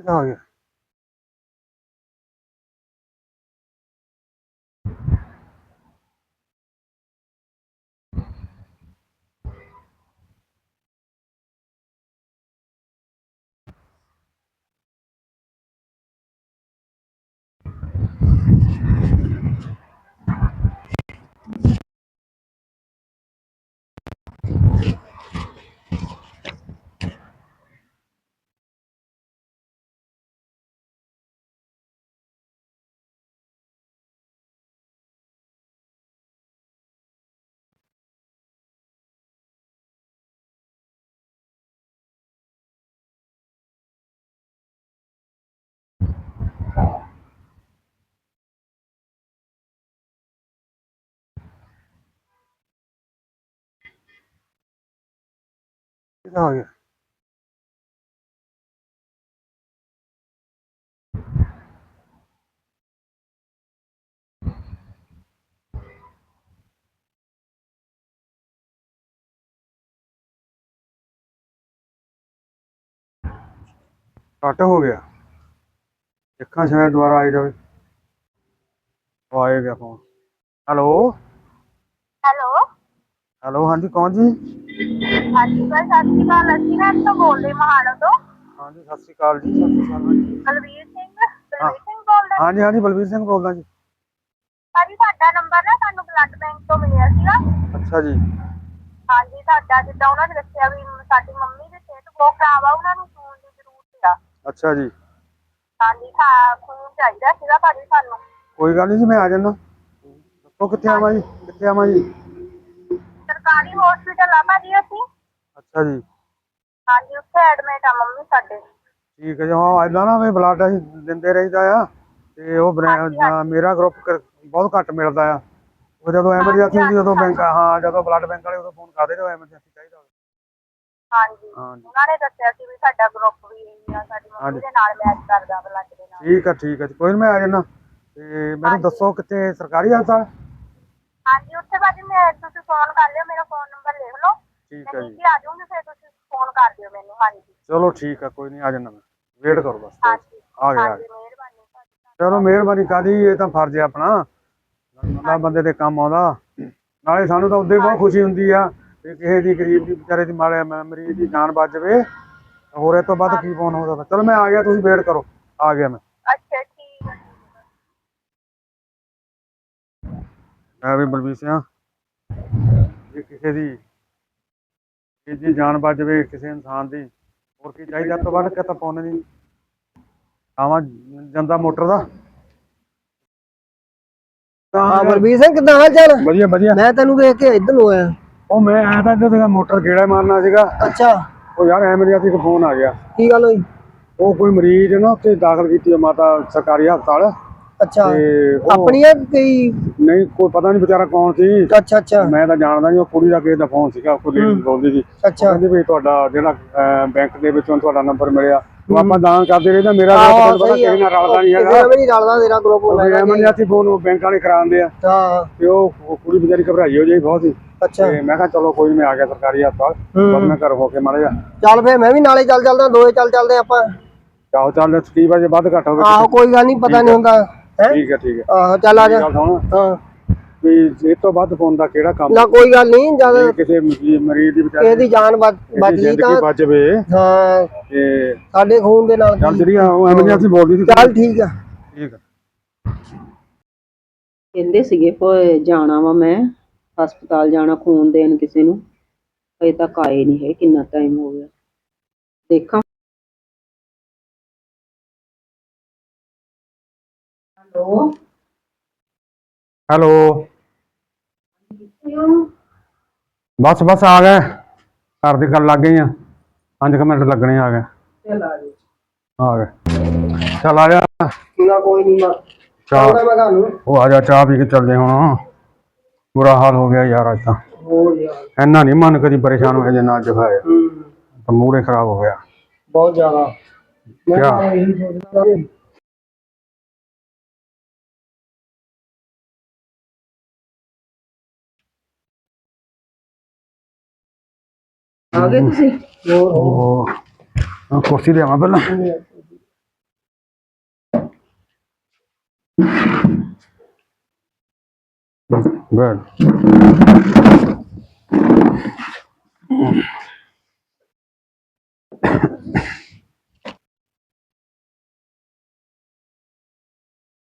ਕਿਹਦਾ ਆ ਗਿਆ? ਕਿਹਦਾ ਆ ਗਿਆ ਕੱਟ ਹੋ ਗਿਆ ਦੇਖਾਂ ਸ਼ਾਇਦ ਦੁਬਾਰਾ ਆ ਜਾਵੇ ਉਹ ਆਏ ਗਿਆ ਫੋਨ ਹੈਲੋ ਹੈਲੋ ਹੈਲੋ ਹਾਂਜੀ ਕੌਣ ਜੀ? ਹਾਂਜੀ ਸਰ ਸਤਿ ਸ਼੍ਰੀ ਅਕਾਲ। ਅਸੀਂ ਨਾ ਇੱਥੋਂ ਬੋਲਦੇ ਮਹਾਨੋ ਤੋਂ। ਹਾਂਜੀ ਸਤਿ ਸ਼੍ਰੀ ਅਕਾਲ ਜੀ ਸਤਿ ਸ਼੍ਰੀ ਅਕਾਲ ਹਾਂਜੀ ਬਲਵੀਰ ਸਿੰਘ ਬਲਵੀਰ ਸਿੰਘ ਬੋਲਦਾ। ਹਾਂਜੀ ਹਾਂਜੀ ਬਲਵੀਰ ਸਿੰਘ ਬੋਲਦਾ ਜੀ। ਭਾਜੀ ਸਾਡਾ ਨੰਬਰ ਨਾ ਸਾਨੂੰ ਬਲੱਡ ਬੈਂਕ ਤੋਂ ਮਿਲਿਆ ਸੀਗਾ। ਅੱਛਾ ਜੀ। ਹਾਂਜੀ ਸਾਡਾ ਜਿੱਦਾਂ ਉਹਨਾਂ ਨੇ ਦੱਸਿਆ ਵੀ ਸਾਡੀ ਮੰਮੀ ਦੀ ਸਿਹਤ ਬਹੁਤ ਖਰਾਬ ਆ ਉਹਨਾਂ ਨੂੰ ਖੂਨ ਦੀ ਜ਼ਰੂਰਤ ਆ ਅੱਛਾ ਜੀ। ਹਾਂਜੀ ਖਾ ਖੂਨ ਚਾਹੀਦਾ ਸੀਗਾ ਭਾਜੀ ਸਾਨੂੰ। ਕੋਈ ਗੱਲ ਨਹੀਂ ਜੀ ਮੈਂ ਆ ਜਾਣਾ ਦੱਸੋ ਕਿੱਥੇ ਆਵਾਂ ਜੀ? ਕਿੱਥੇ ਆਵਾਂ ਜੀ? ਸਰਕਾਰੀ ਹਸਪੀਟਲ ਆ ਭਾਜੀ ਅਸੀਂ। ਅੱਛਾ ਜੀ। ਹਾਂਜੀ ਉੱਥੇ ਐਡਮਿਟ ਆ ਮੰਮੀ ਸਾਡੇ। ਠੀਕ ਹੈ ਜੀ ਹਾਂ ਇਦਾਂ ਨਾ ਵੀ ਬਲੱਡ ਅਸੀਂ ਦਿੰਦੇ ਰਹੀਦਾ ਆ ਤੇ ਉਹ ਮੇਰਾ ਗਰੁੱਪ ਬਹੁਤ ਘੱਟ ਮਿਲਦਾ ਆ। ਉਹ ਜਦੋਂ ਐਮਰਜੈਂਸੀ ਹੁੰਦੀ ਉਦੋਂ ਬੈਂਕ ਹਾਂ ਜਦੋਂ ਬਲੱਡ ਬੈਂਕ ਵਾਲੇ ਉਦੋਂ ਫੋਨ ਕਰਦੇ ਜਦੋਂ ਐਮਰਜੈਂਸੀ ਚਾਹੀਦਾ ਹੋਵੇ। ਹਾਂਜੀ। ਹਾਂਜੀ। ਉਹਨਾਂ ਨੇ ਦੱਸਿਆ ਸੀ ਵੀ ਸਾਡਾ ਗਰੁੱਪ ਵੀ ਇਹੀ ਆ ਸਾਡੀ ਮੰਮੀ ਹਾਂਜੀ। ਦੇ ਨਾਲ ਮੈਚ ਕਰਦਾ ਬਲੱਡ ਦੇ ਨਾਲ। ਠੀਕ ਆ ਠੀਕ ਆ ਜੀ ਕੋਈ ਨੀ ਮੈਂ ਆ ਜਾਣਾ ਤੇ ਮੈਨੂੰ ਦੱਸੋ ਕਿੱਥੇ ਸਰਕਾਰੀ ਹਸਪਤਾਲ? ਹਾਂਜੀ ਉੱਥੇ ਭਾਜੀ ਮੈਂ ਤੁਸੀਂ ਫੋਨ ਕਰ ਲਿਓ ਮੇਰਾ ਫੋਨ ਨੰਬਰ ਲਿਖ ਲਓ। ਠੀਕ ਆ ਜੀ ਨੀਚੇ ਆ ਜਾਊਂਗੀ ਫਿਰ ਤੁਸੀਂ ਫੋਨ ਕਰ ਦਿਓ ਮੈਨੂੰ ਹਾਂਜੀ। ਚਲੋ ਠੀਕ ਆ ਕੋਈ ਨਹੀਂ ਆ ਜਾਣਾ ਮੈਂ। ਵੇਟ ਕਰੋ ਬਸ ਹਾਂਜੀ ਆ ਗਿਆ ਆ ਹਾਂਜੀ ਗਿਆ ਮਿਹਰਬਾਨੀ ਭਾਜੀ। ਚਲੋ ਮਿਹਰਬਾਨੀ ਕਾਦੀ ਇਹ ਤਾਂ ਫਰਜ਼ ਹੈ ਆਪਣਾ। ਬੰਦਾ ਬੰਦੇ ਦੇ ਕੰਮ ਆਉਂਦਾ। ਨਾਲੇ ਸਾਨੂੰ ਤਾਂ ਉਦੋਂ ਹੀ ਬਹੁਤ ਖੁਸ਼ੀ ਹੁੰਦੀ ਆ ਕਿ ਕਿਸੇ ਦੀ ਗਰੀਬ ਦੀ ਵਿਚਾਰੇ ਦੀ ਮਾੜੇ ਮ- ਮਰੀਜ਼ ਦੀ ਜਾਨ ਬਚ ਜਾਵੇ। ਹੋਰ ਇਹ ਤੋਂ ਵੱਧ ਕੀ ਫੋਨ ਹੋ ਸਕਦਾ ਚਲੋ ਮੈਂ ਆ ਗਿਆ ਤੁਸੀਂ ਵੇਟ ਕਰੋ। ਆ ਗਿਆ ਮੈਂ ਅੱਛਾ ਠੀਕ ਹੈ ਮੈਂ ਵੀ ਬਲਬੀਰ ਸਿੰਘ ਜੇ ਕਿਸੇ ਦੀ ਕਿਸੇ ਦੀ ਜਾਨ ਬਚ ਜਾਵੇ ਕਿਸੇ ਇਨਸਾਨ ਦੀ ਹੋਰ ਕੀ ਚਾਹੀਦਾ? ਤੋਂ ਵੱਧ ਕੇ ਤਾਂ ਪਾਉਣੇ ਨਹੀਂ ਆਵਾਂ ਜੰਦਾ ਮੋਟਰ ਦਾ। ਹਾਂ ਬਲਬੀਰ ਸਿੰਘ ਕਿੱਦਾਂ ਹਾਲ ਚਾਲ? ਵਧੀਆ ਵਧੀਆ। ਮੈਂ ਤੈਨੂੰ ਵੇਖ ਕੇ ਇੱਧਰ ਨੂੰ ਆਇਆ। ਉਹ ਮੈਂ ਆਇਆ ਤਾਂ ਇੱਧਰ ਮੋਟਰ ਗੇੜਾ ਮਾਰਨਾ ਸੀਗਾ। ਅੱਛਾ। ਉਹ ਯਾਰ ਐਮਰਜੈਂਸੀ ਕੋ ਫੋਨ ਆ ਗਿਆ। ਕੀ ਗੱਲ ਹੋਈ? ਉਹ ਕੋਈ ਮਰੀਜ਼ ਨਾ ਉੱਥੇ ਦਾਖਲ ਕੀਤੀ ਆ ਮਾਤਾ ਸਰਕਾਰੀ ਹਸਪਤਾਲ। ਅੱਛਾ। ਤੇ ਉਹ ਆਪਣੀ ਆ ਕੋਈ ਨਹੀਂ ਕੋਈ ਪਤਾ ਨਹੀਂ ਵਿਚਾਰਾ ਕੌਣ ਸੀ। ਅੱਛਾ ਅੱਛਾ। ਮੈਂ ਤਾਂ ਜਾਣਦਾ ਨਹੀਂ ਉਹ ਕੁੜੀ ਦਾ ਕਿਸੇ ਦਾ ਫੋਨ ਸੀਗਾ ਕੋਈ ਲੇਡੀ ਬੋਲਦੀ ਸੀ। ਅੱਛਾ। ਕਹਿੰਦੇ ਵੀ ਤੁਹਾਡਾ ਜਿਹੜਾ ਅਹ, ਬੈਂਕ ਦੇ ਵਿੱਚੋਂ ਤੁਹਾਡਾ ਨੰਬਰ ਮਿਲਿਆ ਉਹ ਆਪਾਂ ਦਾਨ ਕਰਦੇ ਰਹੇ ਤਾਂ ਮੇਰਾ ਆਹੋ ਤਾਂ ਪਤਾ ਸਹੀ ਆ। ਕਿਸੇ ਨਾਲ ਰਲਦਾ ਨਹੀਂ ਕਿਸੇ ਹੈਗਾ ਨਾਲ ਵੀ ਨਹੀਂ ਰਲਦਾ ਤੇਰਾ ਗਰੁੱਪ ਉਹ ਐਮਰਜੈਂਸੀ ਫੋਨ ਉਹ ਬੈਂਕ ਵਾਲੇ ਕਰਾਉਂਦੇ ਆ। ਹਾਂ। ਤੇ ਉਹ ਉਹ ਕੁੜੀ ਵਿਚਾਰੀ ਘਬਰਾਈ ਹੋ ਜਾਈ ਬਹੁਤ ਸੀ ਅੱਛਾ। ਤੇ ਮੈਂ ਕਿਹਾ ਚਲੋ ਕੋਈ ਨੀ ਮੈਂ ਆ ਗਿਆ ਸਰਕਾਰੀ ਹਸਪਤਾਲ। ਬਸ ਮੈਂ ਘਰ ਹੋ ਕੇ ਮਾੜਾ ਜਿਹਾ ਚੱਲ ਫੇਰ ਮੈਂ ਵੀ ਨਾਲੇ ਚੱਲ ਚੱਲਦਾ ਦੋਏ ਚੱਲ ਚੱਲਦੇ ਆਪਾਂ। ਚਾਹੋ ਚੱਲ ਕੀ ਵਜੇ ਵੱਧ ਘੱਟ ਹੋਵੇ ਆਹੋ ਕੋਈ ਗੱਲ ਨਹੀਂ ਪਤਾ ਨਹੀਂ ਹੁੰਦਾ। ਹੈ? ਠੀਕ ਹੈ ਠੀਕ ਹੈ। ਆਹੋ ਚੱਲ ਆ ਜਾ। ਗੱਲ ਸੁਣ। ਹਾਂ। ਵੀ ਇਹ ਤੋਂ ਵੱਧ ਫੋਨ ਦਾ ਕਿਹੜਾ ਕੰਮ? ਨਾ ਕੋਈ ਗੱਲ ਨਹੀਂ ਜਦ ਜੇ ਕਿਸੇ ਮਰੀ- ਮਰੀਜ਼ ਦੀ ਵਿਚਾਰੀ ਇਹਦੀ ਜਾਨ ਬਚ ਦੀ ਬਚ ਗਈ ਜ਼ਿੰਦਗੀ ਤਾਂ ਬਚ ਜਾਵੇ। ਹਾਂ। ਤੇ ਸਾਡੇ ਖੂਨ ਦੇ ਨਾਲ ਚੱਲ ਕੀ- ਜਿਹੜੀ ਆ ਉਹ ਐਮਰਜੈਂਸੀ ਬੋਲਦੀ ਸੀ ਚੱਲ ਠੀਕ ਆ। ਠੀਕ ਆ। ਕਹਿੰਦੇ ਸੀਗੇ ਜਾਣਾ ਵਾ ਮੈਂ। ਹਸਪਤਾਲ ਜਾਣਾ ਖੂਨ ਦੇਣ ਕਿਸੇ ਨੂੰ। ਅਜੇ ਤੱਕ ਆਏ ਨਹੀਂ ਹੈ ਕਿੰਨਾ ਟਾਈਮ ਹੋ ਗਿਆ। ਦੇਖਾਂ। ਹੈਲੋ। ਹੈਲੋ। ਬਸ ਬਸ ਆ ਗਏ। ਘਰ ਦੀ ਗੱਲ ਲੱਗ ਗਈ ਆ। 5 ਮਿੰਟ ਲੱਗਣੇ ਆ ਗਏ। ਚੱਲ ਆ ਜਾ ਆ ਗਏ। ਚੱਲ ਆ ਜਾ। ਨਾ ਕੋਈ ਨਹੀਂ ਮੈਂ ਚਾਹ। ਮੈਂ ਉਹ ਆ ਜਾ ਚਾਹ ਪੀ ਕੇ ਚੱਲਦੇ ਹੁਣ। ਬੁਰਾ ਹਾਲ ਹੋ ਗਿਆ ਯਾਰ ਅੱਜ ਤਾਂ। ਹੋ ਯਾਰ। ਇੰਨਾ ਨਹੀਂ ਮਨ ਕਦੀ ਪਰੇਸ਼ਾਨ ਹੋਇਆ ਜੇ ਨਾ ਜਗਾਇਆ ਹੂੰ। ਤਾਂ ਮੂੜੇ ਖਰਾਬ ਹੋ ਗਿਆ। ਬਹੁਤ ਜ਼ਿਆਦਾ। ਮੈਂ ਇਹੀ ਸੋਚਦਾ ਆ ਗਏ ਤੁਸੀਂ? ਹੋਰ ਉਹ ਆਹ ਕੁਰਸੀ ਲਿਆਵਾਂ ਪਹਿਲਾਂ। ਬੈਠ।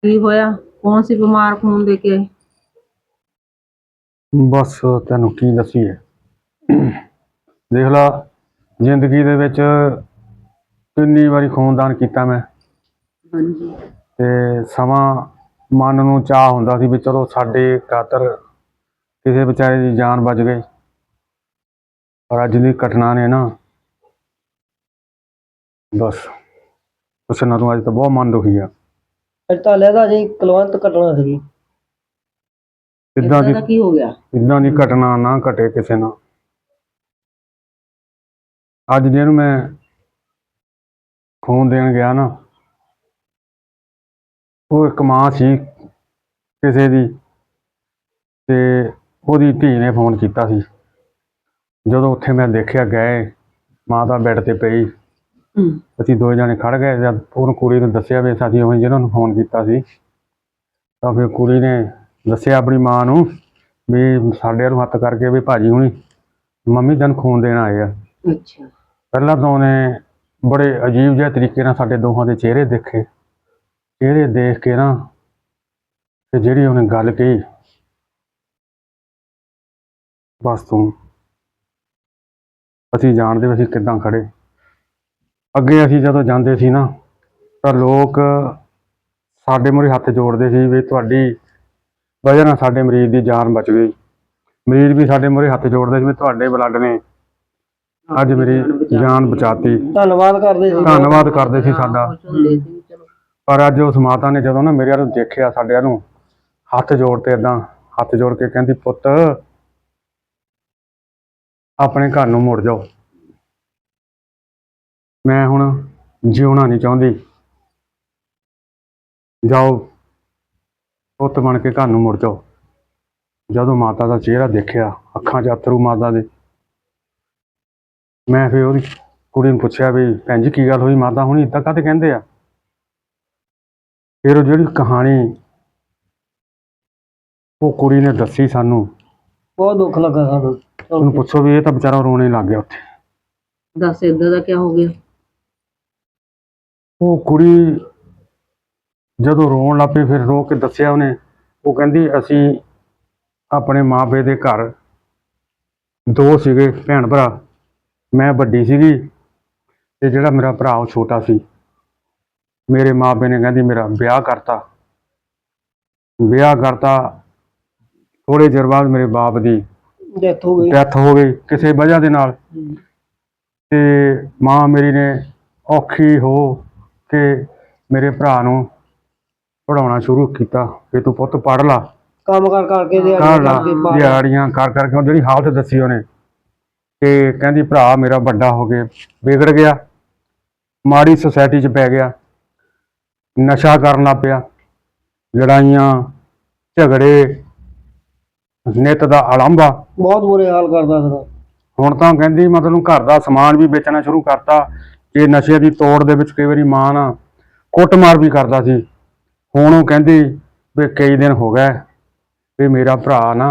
ਕੀ ਹੋਇਆ? ਕੌਣ ਸੀ ਬਿਮਾਰ ਖੂਨ ਦੇ ਕੇ? ਬਸ ਤੈਨੂੰ ਕੀ ਦਸੀਏ? ਦੇਖ ਲਾ ਜ਼ਿੰਦਗੀ ਦੇ ਵਿੱਚ ਕਿੰਨੀ ਵਾਰੀ ਖੂਨਦਾਨ ਕੀਤਾ ਮੈਂ। ਹਾਂਜੀ। ਤੇ ਸਮਾਂ ਮਨ ਨੂੰ ਚਾਹ ਹੁੰਦਾ ਸੀ ਵੀ ਚਲੋ ਸਾਡੇ ਖਾਤਰ ਕਿਸੇ ਵਿਚਾਰੇ ਦੀ ਜਾਨ ਬਚ ਗਈ। ਪਰ ਅੱਜ ਦੀ ਘਟਨਾ ਨੇ ਨਾ ਬਸ ਉਸ ਨਾਲ ਅੱਜ ਤਾਂ ਬਹੁਤ ਮਨ ਦੁਖੀ ਆ। ਅੱਜ ਤਾਂ ਲੈਦਾ ਜੀ ਕਲਵੰਤ ਕੱਟਣਾ ਸੀਗੀ। ਇਦਾਂ ਦੀ ਏਦਾਂ ਦਾ ਕੀ ਹੋ ਗਿਆ? ਇਦਾਂ ਦੀ ਘਟਨਾ ਨਾ ਘਟੇ ਕਿਸੇ ਨਾਲ। ਅੱਜ ਜਿਹਨੂੰ ਮੈਂ ਖੂਨ ਦੇਣ ਗਿਆ ਨਾ ਉਹ ਇੱਕ ਮਾਂ ਸੀ ਕਿਸੇ ਦੀ ਤੇ ਉਹਦੀ ਧੀ ਨੇ ਫੋਨ ਕੀਤਾ ਸੀ। ਜਦੋਂ ਉੱਥੇ ਮੈਂ ਦੇਖਿਆ ਗਏ ਮਾਂ ਦਾ ਬੈੱਡ ਤੇ ਪਈ। ਅਸੀਂ ਦੋ ਜਣੇ ਖੜ ਗਏ ਜਦ ਉਹਨੂੰ ਕੁੜੀ ਨੂੰ ਦੱਸਿਆ ਵੀ ਅਸੀਂ ਉਹ ਜਿਹਨਾਂ ਨੂੰ ਫੋਨ ਕੀਤਾ ਸੀ। ਤਾਂ ਫਿਰ ਕੁੜੀ ਨੇ ਦੱਸਿਆ ਆਪਣੀ ਮਾਂ ਨੂੰ ਵੀ ਸਾਡੇ ਨੂੰ ਹੱਥ ਕਰਕੇ ਵੀ ਭਾਜੀ ਹੁਣੀ ਮੰਮੀ ਤੈਨੂੰ ਖੂਨ ਦੇਣ ਆਏ ਆ। ਅੱਛਾ। ਪਹਿਲਾਂ ਤਾਂ ਉਹਨੇ ਬੜੇ ਅਜੀਬ ਜਿਹੇ ਤਰੀਕੇ ਨਾਲ ਸਾਡੇ ਦੋਹਾਂ ਦੇ ਚਿਹਰੇ ਦੇਖੇ। ਚਿਹਰੇ ਦੇਖ ਕੇ ਨਾ ਤੇ ਜਿਹੜੀ ਉਹਨੇ ਗੱਲ ਕਹੀ, ਬਸ ਤੂੰ, ਅਸੀਂ ਜਾਣਦੇ ਅਸੀਂ ਕਿੱਦਾਂ ਖੜੇ। ਅੱਗੇ ਅਸੀਂ ਜਦੋਂ ਜਾਂਦੇ ਸੀ ਨਾ, ਤਾਂ ਲੋਕ ਸਾਡੇ ਮੂਹਰੇ ਹੱਥ ਜੋੜਦੇ ਸੀ ਵੀ ਤੁਹਾਡੀ ਵਜ੍ਹਾ ਨਾਲ ਸਾਡੇ ਮਰੀਜ਼ ਦੀ ਜਾਨ ਬਚ ਗਈ। ਮਰੀਜ਼ ਵੀ ਸਾਡੇ ਮੂਹਰੇ ਹੱਥ ਜੋੜਦੇ ਸੀ ਵੀ ਤੁਹਾਡੇ ਬਲੱਡ ਨੇ ਅੱਜ ਮੇਰੀ ਜਾਨ ਬਚਾਤੀ। ਧੰਨਵਾਦ ਕਰਦੇ ਸੀ। ਧੰਨਵਾਦ ਕਰਦੇ ਸੀ ਸਾਡਾ। ਪਰ ਅੱਜ ਉਸ ਮਾਤਾ ਨੇ ਜਦੋਂ ਨਾ ਮੇਰੇ ਵੱਲ ਦੇਖਿਆ ਸਾਡੇ ਵੱਲ ਨੂੰ ਹੱਥ ਜੋੜ ਤੇ ਇਦਾਂ ਹੱਥ ਜੋੜ ਕੇ ਕਹਿੰਦੀ ਪੁੱਤ ਆਪਣੇ ਘਰ ਨੂੰ ਮੁੜ ਜਾਓ। ਮੈਂ ਹੁਣ ਜਿਉਣਾ ਨਹੀਂ ਚਾਹੁੰਦੀ। ਜਾਓ ਪੁੱਤ ਬਣ ਕੇ ਘਰ ਨੂੰ ਮੁੜ ਜਾਓ। ਜਦੋਂ ਮਾਤਾ ਦਾ ਚਿਹਰਾ ਦੇਖਿਆ ਅੱਖਾਂ 'ਚ ਅਥਰੂ ਮਾਤਾ ਦੇ ਮੈਂ ਫਿਰ ਉਹਦੀ ਕੁੜੀ ਨੂੰ ਪੁੱਛਿਆ ਵੀ ਭੈਣ ਜੀ ਕੀ ਗੱਲ ਹੋਈ? ਮਾਤਾ ਹੁਣੀ ਇਦਾਂ ਕਾਹਤੇ ਕਹਿੰਦੇ ਆ? ਫਿਰ ਉਹ ਜਿਹੜੀ ਕਹਾਣੀ ਉਹ ਕੁੜੀ ਨੇ ਦੱਸੀ ਸਾਨੂੰ। ਬਹੁਤ ਦੁੱਖ ਲੱਗਾ ਸਾਨੂੰ ਉਹਨੂੰ ਪੁੱਛੋ ਵੀ ਇਹ ਤਾਂ ਵਿਚਾਰਾ ਰੋਣੇ ਲੱਗ ਗਿਆ ਉੱਥੇ। ਦੱਸ ਏਦਾਂ ਦਾ ਕੀ ਹੋ ਗਿਆ? ਉਹ ਕੁੜੀ ਜਦੋਂ ਰੋਣ ਲੱਗ ਪਈ ਫਿਰ ਰੋ ਕੇ ਦੱਸਿਆ ਉਹਨੇ। ਉਹ ਕਹਿੰਦੀ ਅਸੀਂ ਆਪਣੇ ਮਾਪੇ ਦੇ ਘਰ ਦੋ ਸੀਗੇ ਭੈਣ ਭਰਾ ਮੈਂ ਵੱਡੀ ਸੀਗੀ ਤੇ ਜਿਹੜਾ ਮੇਰਾ ਭਰਾ ਉਹ ਛੋਟਾ ਸੀ। ਮੇਰੇ ਮਾਪੇ ਨੇ ਕਹਿੰਦੀ ਮੇਰਾ ਵਿਆਹ ਕਰਤਾ। ਵਿਆਹ ਕਰਤਾ ਥੋੜੇ ਚਿਰ ਬਾਅਦ ਮੇਰੇ ਬਾਪ ਦੀ ਡੈਥ ਹੋ ਗਈ। ਡੈਥ ਹੋ ਗਈ ਕਿਸੇ ਵਜ੍ਹਾ ਦੇ ਨਾਲ। ਤੇ ਮਾਂ ਮੇਰੀ ਨੇ ਔਖੀ ਹੋ ਕੇ ਮੇਰੇ ਭਰਾ ਨੂੰ ਪੜਾਉਣਾ ਸ਼ੁਰੂ ਕੀਤਾ ਵੀ ਤੂੰ ਪੁੱਤ ਪੜ ਲਾ। ਕੰਮ ਕਰ ਕਰਕੇ ਦਿਹਾੜੀਆਂ ਕਰ ਕਰਕੇ ਜਿਹੜੀ ਹਾਲਤ ਦੱਸੀ ਉਹਨੇ। ਤੇ ਕਹਿੰਦੀ ਭਰਾ ਮੇਰਾ ਵੱਡਾ ਹੋ ਕੇ ਵਿਗੜ ਗਿਆ ਮਾੜੀ ਸੁਸਾਇਟੀ 'ਚ ਪੈ ਗਿਆ ਨਸ਼ਾ ਕਰਨ ਲੱਗ ਪਿਆ ਲੜਾਈਆਂ ਝਗੜੇ ਨਿੱਤ ਦਾ ਅਲੰਭਾ ਬਹੁਤ ਬੁਰੇ ਹਾਲ ਕਰਦਾ ਸੀਗਾ ਹੁਣ ਤਾਂ ਕਹਿੰਦੀ ਮਤਲਬ ਘਰ ਦਾ ਸਮਾਨ ਵੀ ਵੇਚਣਾ ਸ਼ੁਰੂ ਕਰਤਾ ਕਿ ਨਸ਼ੇ ਦੀ ਤੋੜ ਦੇ ਵਿੱਚ ਕਈ ਵਾਰੀ ਮਾਂ ਨਾ ਕੁੱਟਮਾਰ ਵੀ ਕਰਦਾ ਸੀ। ਹੁਣ ਉਹ ਕਹਿੰਦੀ ਵੀ ਕਈ ਦਿਨ ਹੋ ਗਏ ਵੀ ਮੇਰਾ ਭਰਾ ਨਾ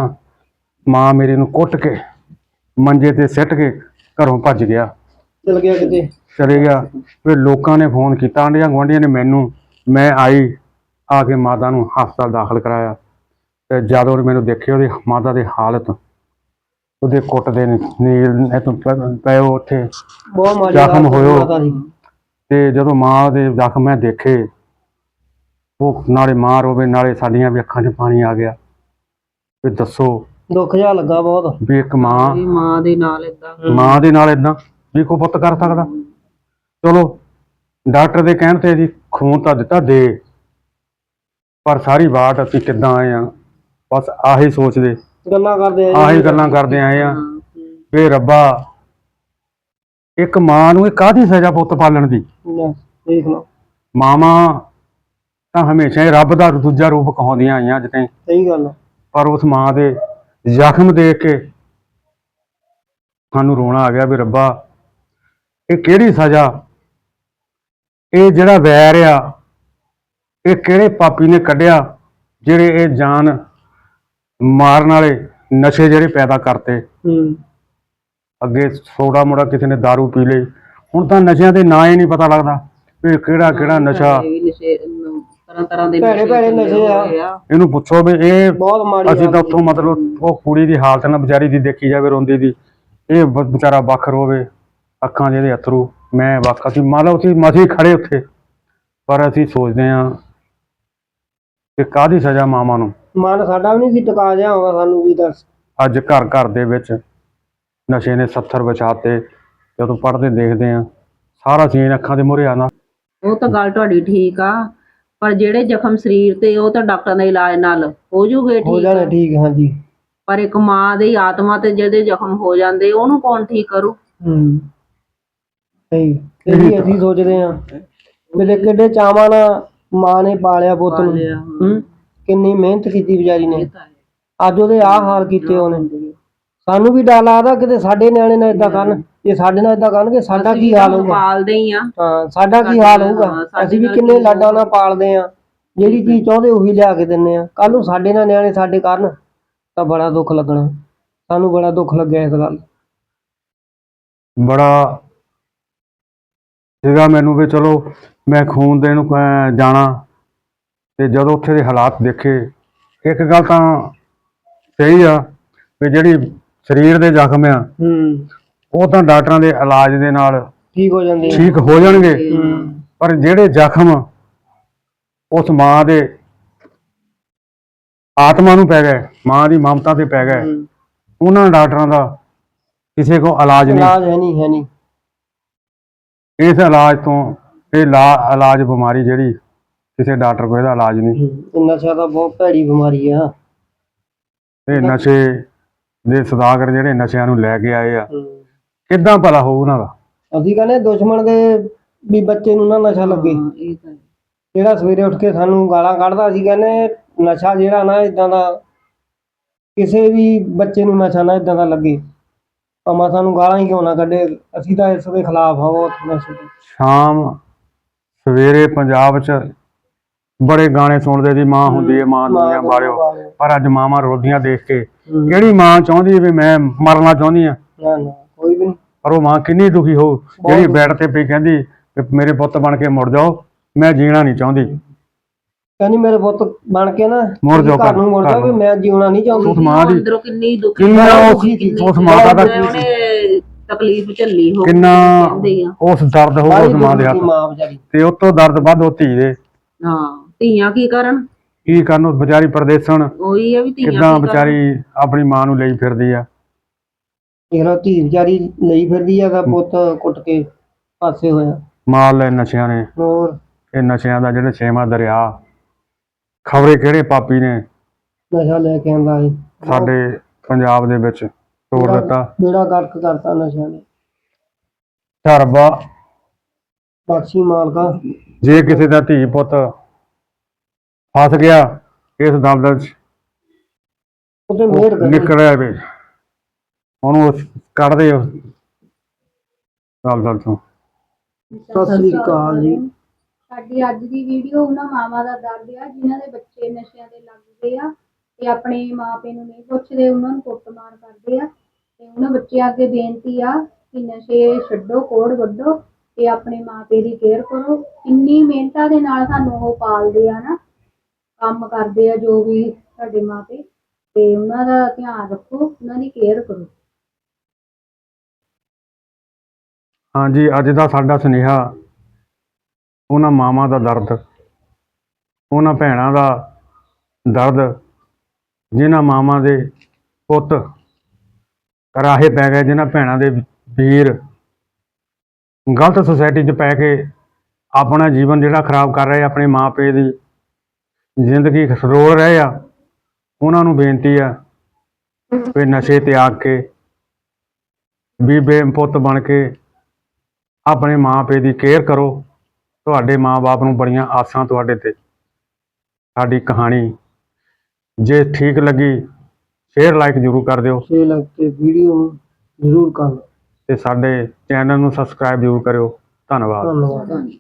ਮਾਂ ਮੇਰੀ ਨੂੰ ਕੁੱਟ ਕੇ ਮੰਜੇ ਤੇ ਸਿੱਟ ਕੇ ਘਰੋਂ ਭੱਜ ਗਿਆ। ਚਲ ਗਿਆ ਕਿਤੇ? ਚਲੇ ਗਿਆ। ਫਿਰ ਲੋਕਾਂ ਨੇ ਫੋਨ ਕੀਤਾ ਆਂਢੀਆਂ ਗੁਆਂਢੀਆਂ ਨੇ ਮੈਨੂੰ ਮੈਂ ਆਈ ਆ ਕੇ ਮਾਤਾ ਨੂੰ ਹਸਪਤਾਲ ਦਾਖਲ ਕਰਾਇਆ। ਤੇ ਜਦੋਂ ਉਹਨੇ ਮੈਨੂੰ ਦੇਖਿਆ ਉਹਦੀ ਮਾਤਾ ਦੀ ਹਾਲਤ ਉਹਦੇ ਕੁੱਟ ਦੇ ਨੀਲ ਇਤੋਂ ਪਏ ਉੱਥੇ ਬਹੁਤ ਮਾੜੀ ਜ਼ਖਮ ਹੋਇਓ। ਤੇ ਜਦੋਂ ਮਾਂ ਦੇ ਜ਼ਖਮ ਮੈਂ ਦੇਖੇ ਉਹ ਨਾਲੇ ਮਾਂ ਰੋਵੇ ਨਾਲੇ ਸਾਡੀਆਂ ਵੀ ਅੱਖਾਂ 'ਚ ਪਾਣੀ ਆ ਗਿਆ। ਵੀ ਦੱਸੋ ਦੁੱਖ ਜਿਹਾ ਲੱਗਾ ਬਹੁਤ। ਵੀ ਇੱਕ ਮਾਂ ਵੀ ਮਾਂ ਦੇ ਨਾਲ ਏਦਾਂ। ਮਾਂ ਦੇ ਨਾਲ ਇਦਾਂ ਵੀ ਕੋਈ ਪੁੱਤ ਕਰ ਸਕਦਾ। ਚਲੋ ਡਾਕਟਰ ਦੇ ਕਹਿਣ ਤੇ ਜੀ ਖੂਨ ਤਾਂ ਦਿੱਤਾ ਦੇ। ਪਰ ਸਾਰੀ ਬਾਤ ਅਸੀਂ ਕਿੱਦਾਂ ਆਏ ਆ ਬਸ ਆਹੀ ਸੋਚਦੇ। ਗੱਲਾਂ ਕਰਦੇ ਆ ਆਹੀ ਗੱਲਾਂ ਕਰਦੇ ਆਏ ਆ ਵੀ ਰੱਬਾ ਇੱਕ ਮਾਂ ਨੂੰ ਇਹ ਕਾਹਦੀ ਸਜ਼ਾ ਪੁੱਤ ਪਾਲਣ ਦੀ? ਦੇਖ ਲਓ। ਮਾਵਾਂ ਤਾਂ ਹਮੇਸ਼ਾ ਹੀ ਰੱਬ ਦਾ ਦੂਜਾ ਰੂਪ ਕਹਾਉਂਦੀਆਂ ਆਈਆਂ ਅੱਜ ਤਾਈਂ ਸਹੀ ਗੱਲ। ਪਰ ਉਸ ਮਾਂ ਦੇ ਜ਼ਖਮ ਦੇਖ ਕੇ ਸਾਨੂੰ ਰੋਣਾ ਆ ਗਿਆ ਵੀ ਰੱਬਾ ਇਹ ਕਿਹੜੀ ਸਜ਼ਾ? ਇਹ ਜਿਹੜਾ ਵੈਰ ਆ ਇਹ ਕਿਹੜੇ ਪਾਪੀ ਨੇ ਕੱਢਿਆ ਜਿਹੜੇ ਇਹ ਜਾਨ ਮਾਰਨ ਵਾਲੇ ਨਸ਼ੇ ਜਿਹੜੇ ਪੈਦਾ ਕਰਤੇ? ਹੂੰ। ਅੱਗੇ ਥੋੜਾ ਮੋੜਾ ਕਿਸੇ ਨੇ दारू ਪੀ ਲਈ। ਹੁਣ ਤਾਂ ਨਸ਼ਿਆਂ ਦੇ ਨਾਂ ਹੀ ਨਹੀਂ ਪਤਾ ਲੱਗਦਾ ਵੀ ਕਿਹੜਾ ਕਿਹੜਾ ਨਸ਼ੇ ਤਰ੍ਹਾਂ ਤਰ੍ਹਾਂ ਦੇ ਭੈੜੇ ਭੈੜੇ ਚੱਲੇ ਨਸ਼ੇ ਆ। ਹੋਏ ਆ। ਇਹਨੂੰ ਪੁੱਛੋ ਵੀ ਇਹ ਬਹੁਤ ਮਾੜੀ ਅਸੀਂ ਤਾਂ ਹਾਲਤ ਉੱਥੋਂ ਮਤਲਬ ਉਹ ਕੁੜੀ ਦੀ ਹਾਲਤ ਨਾ ਵਿਚਾਰੀ ਦੀ ਦੇਖੀ ਜਾਵੇ ਰੋਂਦੀ ਦੀ ਇਹ ਬ- ਵਿਚਾਰਾ ਵੱਖ ਰੋਵੇ ਅੱਖਾਂ ਜਿਹਦੇ ਅਥਰੂ ਮੈਂ ਵੱਖ ਅਸੀਂ ਮੰਨ ਲਓ ਅਸੀਂ ਮਸੀਂ ਖੜੇ ਉੱਥੇ ਪਰ ਅਸੀਂ ਸੋਚਦੇ ਹਾਂ ਕਿ ਕਾਦੀ ਸਜ਼ਾ ਮਾਵਾਂ ਨੂੰ। ਮਨ ਸਾਡਾ ਵੀ ਨਹੀਂ ਸੀ ਟਿਕਾ ਜਿਹਾ ਹੋਗਾ ਸਾਨੂੰ ਵੀ ਦੱਸ। ਅੱਜ ਘਰ ਘਰ ਦੇ ਵਿੱਚ ਨਸ਼ੇ ਨੇ 70 ਵਿਛਾਤੇ ਜਦੋਂ ਪੜ੍ਹਦੇ ਦੇਖਦੇ ਆ ਸਾਰਾ ਸੀਨ ਅੱਖਾਂ ਦੇ ਮੂਹਰੇ ਆਉਂਦਾ। ਉਹ ਤਾਂ ਗੱਲ ਤੁਹਾਡੀ ਠੀਕ ਆ ਪਰ ਜਿਹੜੇ ਜ਼ਖਮ ਸਰੀਰ ਤੇ ਉਹ ਤਾਂ ਡਾਕਟਰਾਂ ਦੇ ਇਲਾਜ ਨਾਲ ਹੋ ਜੂਗੇ ਹੋ ਜਾਣਾ। ਠੀਕ ਹਾਂਜੀ। ਪਰ ਇੱਕ ਮਾਂ ਦੀ ਆਤਮਾ ਤੇ ਜਿਹੜੇ ਜ਼ਖਮ ਹੋ ਜਾਂਦੇ ਉਹਨੂੰ ਕੌਣ ਠੀਕ ਕਰੂ? ਹੂੰ। ਸਹੀ ਇਹ ਵੀ ਅਸੀਂ ਸੋਚਦੇ ਆ ਮੇਰੇ ਕਿੱਡੇ ਚਾਵਾਂ ਨਾਲ ਮਾਂ ਨੇ ਪਾਲਿਆ ਪੁੱਤ ਨੂੰ। ਪਾਲਿਆ, ਹੂੰ। ਕਿੰਨੀ ਮਿਹਨਤ ਕੀਤੀ ਵਿਚਾਰੀ ਨੇ। ਇਹ ਤਾਂ ਹੈ। ਅੱਜ ਉਹਦੇ ਆਹ ਹਾਲ ਕੀਤੇ ਉਹਨੇ। ਸਾਨੂੰ ਵੀ ਡਰ ਲੱਗਦਾ ਕਿਤੇ ਸਾਡੇ ਨਿਆਣੇ ਨਾਲ ਇਦਾਂ ਕਰਨ ਜੇ ਸਾਡੇ ਨਾਲ ਇਦਾਂ ਕਰਨਗੇ ਸਾਡਾ ਕੀ ਹਾਲ ਹੋਊਗਾ? ਪਾਲਦੇ ਹੀ ਆ। ਹਾਂ ਸਾਡਾ ਕੀ ਹਾਲ ਹੋਊਗਾ? ਅਸੀਂ ਵੀ ਕਿੰਨੇ ਲਾਡਾਂ ਨਾਲ ਪਾਲਦੇ ਆ। ਜਿਹੜੀ ਚੀਜ਼ ਚਾਹੁੰਦੇ ਉਹੀ ਲਿਆ ਕੇ ਦਿੰਨੇ ਆ। ਕੱਲ ਨੂੰ ਸਾਡੇ ਨਾਲ ਨਿਆਣੇ ਸਾਡੇ ਕਰਨ ਤਾਂ ਬੜਾ ਦੁੱਖ ਲੱਗਣਾ। ਸਾਨੂੰ ਬੜਾ ਦੁੱਖ ਲੱਗਿਆ ਇਸ ਗੱਲ ਬੜਾ ਸੀਗਾ ਮੈਨੂੰ ਵੀ ਚਲੋ ਮੈਂ ਖੂਨ ਦੇਣ ਨੂੰ ਅਹ, ਜਾਣਾ। ਤੇ ਜਦੋਂ ਉੱਥੇ ਦੇ ਹਾਲਾਤ ਦੇਖੇ ਇੱਕ ਗੱਲ ਤਾਂ ਸਹੀ ਆ ਵੀ ਜਿਹੜੀ ਸਰੀਰ ਦੇ ਜ਼ਖਮ ਆ ਹੂੰ। ਉਹ ਤਾਂ ਡਾਕਟਰਾਂ ਦੇ ਇਲਾਜ ਦੇ ਨਾਲ ਠੀਕ ਹੋ ਜਾਂਦੇ ਠੀਕ ਹੋ ਜਾਣਗੇ। ਪਰ ਜਿਹੜੇ ਜ਼ਖਮ ਉਸ ਮਾਂ ਦੇ ਆਤਮਾ ਨੂੰ ਪੈ ਗਏ ਮਾਂ ਦੀ ਮਮਤਾ ਤੇ ਪੈ ਗਏ। ਉਹਨਾਂ ਡਾਕਟਰਾਂ ਦਾ ਕਿਸੇ ਕੋ ਇਲਾਜ ਨਹੀਂ। ਇਲਾਜ ਹੈ ਨਹੀਂ ਹੈ ਨਹੀਂ। ਇਸ ਇਲਾਜ ਤੋਂ ਇਹ ਲਾ ਇਲਾਜ ਬਿਮਾਰੀ ਜਿਹੜੀ ਕਿਸੇ ਡਾਕਟਰ ਕੋਲ ਇਹਦਾ ਇਲਾਜ ਨਹੀਂ। ਨਸ਼ਾ ਤਾਂ ਬਹੁਤ ਭੈੜੀ ਬਿਮਾਰੀ ਆ। ਇਹ ਨਸ਼ੇ ਦੇ ਸਦਾਗਰ ਜਿਹੜੇ ਨਸ਼ਿਆਂ ਨੂੰ ਲੈ ਕੇ ਆਏ ਆ। ਕਿੱਦਾਂ ਭਲਾ ਹੋਊ ਉਹਨਾਂ ਦਾ ਅਸੀਂ ਕਹਿੰਦੇ ਦੁਸ਼ਮਣ ਦੇ ਵੀ ਬੱਚੇ ਨੂੰ ਨਾ ਨਸ਼ਾ ਲੱਗੇ। ਜਿਹੜਾ ਸਵੇਰੇ ਉੱਠ ਕੇ ਸਾਨੂੰ ਗਾਲਾਂ ਕੱਢਦਾ ਸੀ ਕਹਿੰਦੇ ਨਸ਼ਾ ਜਿਹੜਾ ਨਾ ਇਦਾਂ ਦਾ ਕਿਸੇ ਵੀ ਬੱਚੇ ਨੂੰ ਨਸ਼ਾ ਨਾ ਇਦਾਂ ਦਾ ਲੱਗੇ ਭਾਵੇਂ ਸਾਨੂੰ ਗਾਲਾਂ ਹੀ ਕਿਉਂ ਨਾ ਕੱਢੇ ਅਸੀਂ ਤਾਂ ਇਸ ਦੇ ਖਿਲਾਫ ਹਾਂ ਬਹੁਤ ਨਸ਼ੇ ਦੇ ਸ਼ਾਮ ਸਵੇਰੇ ਪੰਜਾਬ 'ਚ ਬੜੇ ਗਾਣੇ ਸੁਣਦੇ ਸੀ ਮਾਂ ਹੁੰਦੀ ਹੈ ਮਾਂ ਦੁਨੀਆ ਬਾਰਿਓ ਬਾਰਿਓ। ਪਰ ਅੱਜ ਮਾਵਾਂ ਰੋਦੀਆਂ ਦੇਖ ਕੇ ਹੂੰ। ਕਿਹੜੀ ਮਾਂ ਚਾਹੁੰਦੀ ਹੈ ਵੀ ਮੈਂ ਮਰਨਾ ਚਾਹੁੰਦੀ ਆ? ਨਾ ਨਾ ਕੋਈ ਵੀ ਨਹੀਂ ਪਰ ਉਹ ਮਾਂ ਕਿੰਨੀ ਦੁਖੀ ਹੋ ਜਿਹੜੀ ਬੈੱਡ ਤੇ ਪਈ ਕਹਿੰਦੀ ਮੇਰੇ ਪੁੱਤ ਬਣ ਕੇ ਮੁੜ ਜਾਓ ਮੈਂ ਜੀਣਾ ਨਹੀਂ ਚਾਹੁੰਦੀ। ਕਹਿੰਦੀ ਮੇਰੇ ਪੁੱਤ ਬਣ ਕੇ ਨਾ ਮੁੜ ਜਾਓ ਘਰ ਨੂੰ ਮੁੜ ਜਾਓ ਵੀ। ਮੈਂ ਜਿਉਣਾ ਨਹੀਂ ਚਾਹੁੰਦੀ। ਉਸ ਮਾਂ ਦੀ। ਅੰਦਰੋਂ ਕਿੰਨੀ ਦੁਖੀ ਕਿੰਨਾ ਉਸ ਮਾਤਾ ਦਾ ਤਕਲੀਫ ਝੱਲੀ ਹੋ ਕਿੰਨਾ ਉਸ ਦਰਦ ਬਾਹਲੀ ਉਸ ਮਾਂ ਦੇ ਹੱਥ ਮਾਂ ਤੇ ਉਸ ਤੋਂ ਦਰਦ ਵੱਧ ਉਹ ਧੀ ਦੇ। ਹਾਂ। ਧੀਆਂ ਕੀ ਕਰਨ? ਕੀ ਕਰਨ ਉਹ ਵਿਚਾਰੀ ਪਰਦੇਸਣ? ਉਹੀ ਆ ਵੀ ਧੀਆਂ ਕਿੱਦਾਂ ਕੀ ਕਰਨ? ਵਿਚਾਰੀ ਆਪਣੀ ਮਾਂ ਨੂੰ ਲਈ ਫਿਰਦੀ ਆ? ਇਹੋ ਧੀ ਵਿਚਾਰੀ ਲਈ ਫਿਰਦੀ ਆ ਦਾ ਪੁੱਤ ਕੁੱਟ ਕੇ ਪਾਸੇ ਹੋਇਆ। ਮਾਰ ਲੈ ਨਸ਼ਿਆਂ ਨੇ। ਹੋਰ? ਇਹ ਨਸ਼ਿਆਂ ਦਾ ਜਿਹੜਾ ਛੇਵਾਂ ਦਰਿਆ। ਖਬਰੇ ਕਿਹੜੇ ਪਾਪੀ ਨੇ? ਨਸ਼ਾ ਲੈ ਕੇ ਆਂਦਾ ਏ ਸਾਡੇ ਪੰਜਾਬ ਦੇ ਵਿੱਚ ਤੋੜ ਦਿੱਤਾ। ਬੇੜਾ ਗਰਕ ਕਰਤਾ ਨਸ਼ਾ ਨੇ। ਧਰਬਾ। ਬਖਸ਼ੀ ਮਾਲਕਾ। ਜੇ ਕਿਸੇ ਦਾ ਧੀ ਪੁੱਤ ਫਸ ਗਿਆ ਇਸ ਦਲਦਲ 'ਚ। ਉਹਤੇ ਮਿਹਰ ਕਰੇ ਨਿਕਲਿਆ ਵੇ ਉਹਨੂੰ ਉਸ- ਕੱਢ ਦੇ ਉਸ ਦਲਦਲ ਤੋਂ ਸਤਿ ਸ੍ਰੀ ਅਕਾਲ ਜੀ। ਸਾਡੀ ਅੱਜ ਦੀ ਵੀਡੀਓ ਉਹਨਾਂ ਮਾਵਾਂ ਦਾ ਦਰਦ ਆ ਜਿਨ੍ਹਾਂ ਦੇ ਬੱਚੇ ਨਸ਼ਿਆਂ ਦੇ ਲੱਗ ਗਏ ਆ ਤੇ ਆਪਣੇ ਮਾਪੇ ਨੂੰ ਨਹੀਂ ਪੁੱਛਦੇ ਉਹਨਾਂ ਨੂੰ ਕੁੱਟਮਾਰ ਕਰਦੇ ਆ ਤੇ ਉਹਨਾਂ ਬੱਚਿਆਂ ਅੱਗੇ ਬੇਨਤੀ ਆ ਕਿ ਨਸ਼ੇ ਛੱਡੋ ਕੋੜ ਵੱਢੋ ਤੇ ਆਪਣੇ ਮਾਪੇ ਦੀ ਕੇਅਰ ਕਰੋ। ਇੰਨੀ ਮਿਹਨਤਾਂ ਦੇ ਨਾਲ ਸਾਨੂੰ ਉਹ ਪਾਲਦੇ ਆ ਨਾ ਕੰਮ ਕਰਦੇ ਆ ਜੋ ਵੀ ਸਾਡੇ ਮਾਪੇ ਤੇ ਉਹਨਾਂ ਦਾ ਧਿਆਨ ਰੱਖੋ ਉਹਨਾਂ ਦੀ ਕੇਅਰ ਕਰੋ। ਹਾਂਜੀ ਅੱਜ ਦਾ ਸਾਡਾ ਸੁਨੇਹਾ ਉਹਨਾਂ ਮਾਵਾਂ ਦਾ ਦਰਦ ਉਹਨਾਂ ਭੈਣਾਂ ਦਾ ਦਰਦ ਜਿਨ੍ਹਾਂ ਮਾਵਾਂ ਦੇ ਪੁੱਤ ਰਾਹੇ ਪੈ ਗਏ ਜਿਨ੍ਹਾਂ ਭੈਣਾਂ ਦੇ ਵੀਰ ਗਲਤ ਸੁਸਾਇਟੀ 'ਚ ਪੈ ਕੇ ਆਪਣਾ ਜੀਵਨ ਜਿਹੜਾ ਖਰਾਬ ਕਰ ਰਹੇ ਆ, ਆਪਣੇ ਮਾਪੇ ਦੀ ਜ਼ਿੰਦਗੀ ਰੋਲ ਰਹੇ ਆ। ਉਹਨਾਂ ਨੂੰ ਬੇਨਤੀ ਆ ਵੀ ਨਸ਼ੇ ਤਿਆਗ ਕੇ ਵੀ ਬੇਪੁੱਤ ਬਣ ਕੇ ਆਪਣੇ ਮਾਪੇ ਦੀ ਕੇਅਰ ਕਰੋ। ਤੁਹਾਡੇ ਮਾਪੇ ਨੂੰ ਬੜੀਆਂ ਆਸਾਂ ਤੁਹਾਡੇ ਤੇ। ਸਾਡੀ ਕਹਾਣੀ ਜੇ ਠੀਕ ਲੱਗੀ ਸ਼ੇਅਰ ਲਾਈਕ ਜ਼ਰੂਰ ਕਰ ਦਿਓ। ਛੇ ਲੱਗ ਤੇ ਵੀਡੀਓ ਨੂੰ ਜ਼ਰੂਰ ਕਰ ਲਓ ਤੇ ਸਾਡੇ ਚੈਨਲ ਨੂੰ ਸਬਸਕ੍ਰਾਈਬ ਜ਼ਰੂਰ ਕਰਿਓ। ਧੰਨਵਾਦ। ਧੰਨਵਾਦ।